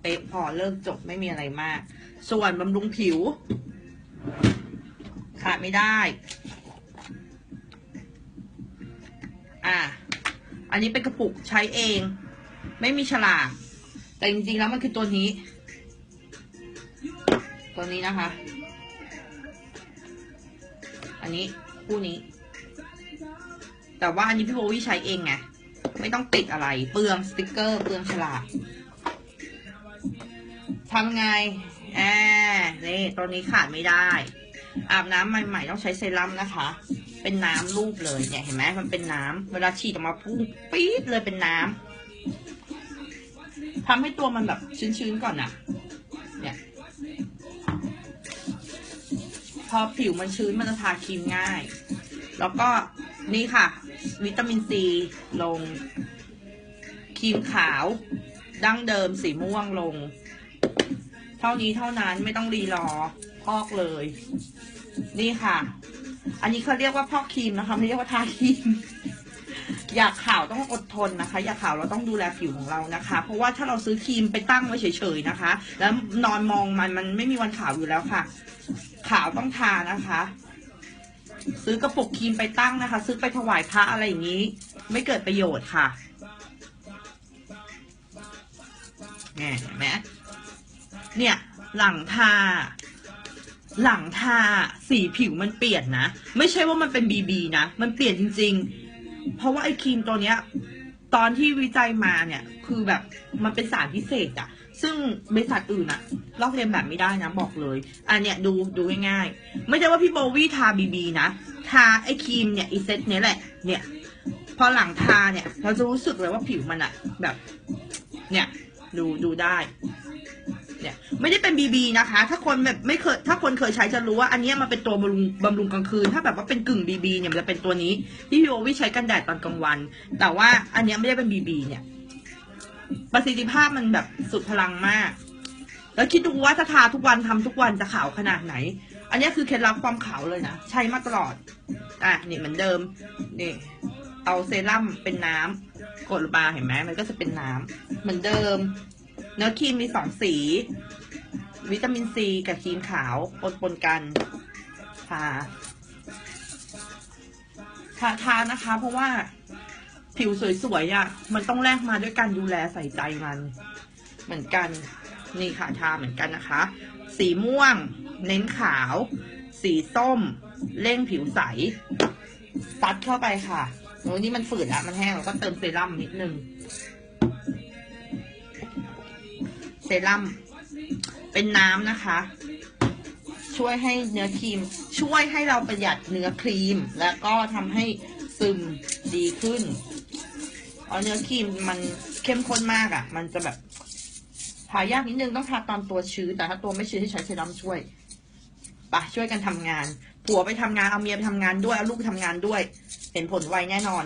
เป๊ะพอเลิกจบไม่มีอะไรมาก ส่วนบำรุงผิว ขาดไม่ได้ อะ อันนี้เป็นกระปุกใช้เอง ไม่มีฉลาก แต่จริงๆแล้วมันคือตัวนี้ ตัวนี้นะคะ อันนี้คู่นี้ แต่ว่าอันนี้พี่โบวี่ใช้เองไง ไม่ต้องติดอะไร เปลืองสติกเกอร์ เปลืองฉลาก ทำไงแอนี่ตัวนี้ขาดไม่ได้ อาบน้ำใหม่ๆต้องใช้เซรั่มนะคะ เป็นน้ำรูปเลยเนี่ยเห็นไหมมันเป็นน้ำเวลาฉีดออกมาพุ่งปี๊ดเลยเป็นน้ำทำให้ตัวมันแบบชื้นๆก่อนอะเนี่ยพอผิวมันชื้นมันจะทาครีมง่าย แล้วก็นี่ค่ะ วิตามินซีลง ครีมขาว ดั้งเดิมสีม่วงลง เท่านี้เท่านั้นไม่ต้องรีรอพอกเลย นี่ค่ะ อันนี้เขาเรียกว่าพอกครีมนะคะ ไม่เรียกว่าทาครีมอยากขาวต้องอดทนนะคะ อยากขาวเราต้องดูแลผิวของเรานะคะ เพราะว่าถ้าเราซื้อครีมไปตั้งไว้เฉยๆนะคะ แล้วนอนมองมันมันไม่มีวันขาวอยู่แล้วค่ะ ขาวต้องทานะคะ ซื้อกระปุกครีมไปตั้งนะคะ ซื้อไปถวายพระอะไรอย่างนี้ ไม่เกิดประโยชน์ค่ะเนี่ยเห็นไหม เนี่ยหลังทา หลังทาสีผิวมันเปลี่ยนนะ ไม่ใช่ว่ามันเป็นบีบีนะ มันเปลี่ยนจริง ๆ เพราะว่าไอ้ครีมตัวเนี้ย ตอนที่วิจัยมาเนี่ย คือแบบมันเป็นสารพิเศษอะซึ่งบริษัทอื่นอะลอกเลียนแบบไม่ได้นะบอกเลย อันเนี้ยดูดูง่ายๆ ไม่ใช่ว่าพี่โบวี่ทาบีบีนะ ทาไอ้ครีมเนี่ยอีเซตเนี้ยแหละ เนี่ย พอหลังทาเนี่ย เราจะรู้สึกเลยว่าผิวมันอะแบบ เนี่ยดูดูได้ เนี่ยไม่ได้เป็นบีบีนะคะ ถ้าคนแบบไม่เคยถ้าคนเคยใช้จะรู้ว่าอันนี้มันเป็นตัวบำรุงบำรุงกลางคืน ถ้าแบบว่าเป็นกึ่งบีบีเนี่ยมันจะเป็นตัวนี้ที่พี่โอวิใช้กันแดดตอนกลางวัน แต่ว่าอันนี้ไม่ได้เป็นบีบีเนี่ย ประสิทธิภาพมันแบบสุดพลังมาก แล้วคิดดูว่าถ้าทาทุกวันทำทุกวันจะขาวขนาดไหน อันนี้คือเคล็ดลับความขาวเลยนะใช้มาตลอดอะนี่เหมือนเดิมนี่เอาเซรั่มเป็นน้ำกดลงมาเห็นไหมมันก็จะเป็นน้ำเหมือนเดิม เนื้อครีมมีสองสี วิตามินซีกับครีมขาวปนปนกันทาทาทานะคะ เพราะว่าผิวสวยๆอะ มันต้องแลกมาด้วยการดูแลใส่ใจมัน เหมือนกัน นี่ค่ะทาเหมือนกันนะคะ สีม่วง เน้นขาว สีส้ม เร่งผิวใสซัดเข้าไปค่ะโอ้นี่มันฝืดแล้วมันแห้งเราก็เติมเซรั่มนิดนึง รั่มเป็นน้ำนะคะ ช่วยให้เนื้อครีม ช่วยให้เราประหยัดเนื้อครีม แล้วก็ทำให้ซึมดีขึ้นเพราะเนื้อครีมมันเข้มข้นมากอะ่ะ มันจะแบบทายากนิดนึงต้องทาตอนตัวชื้นแต่ถ้าตัวไม่ชื้นให้ใช้เซรั่มช่วยปะช่วยกันทำงานผัวไปทำงานเอาเมียไปทำงานด้วยเอาลูกไปทำงานด้วย เห็นผลไวแน่นอน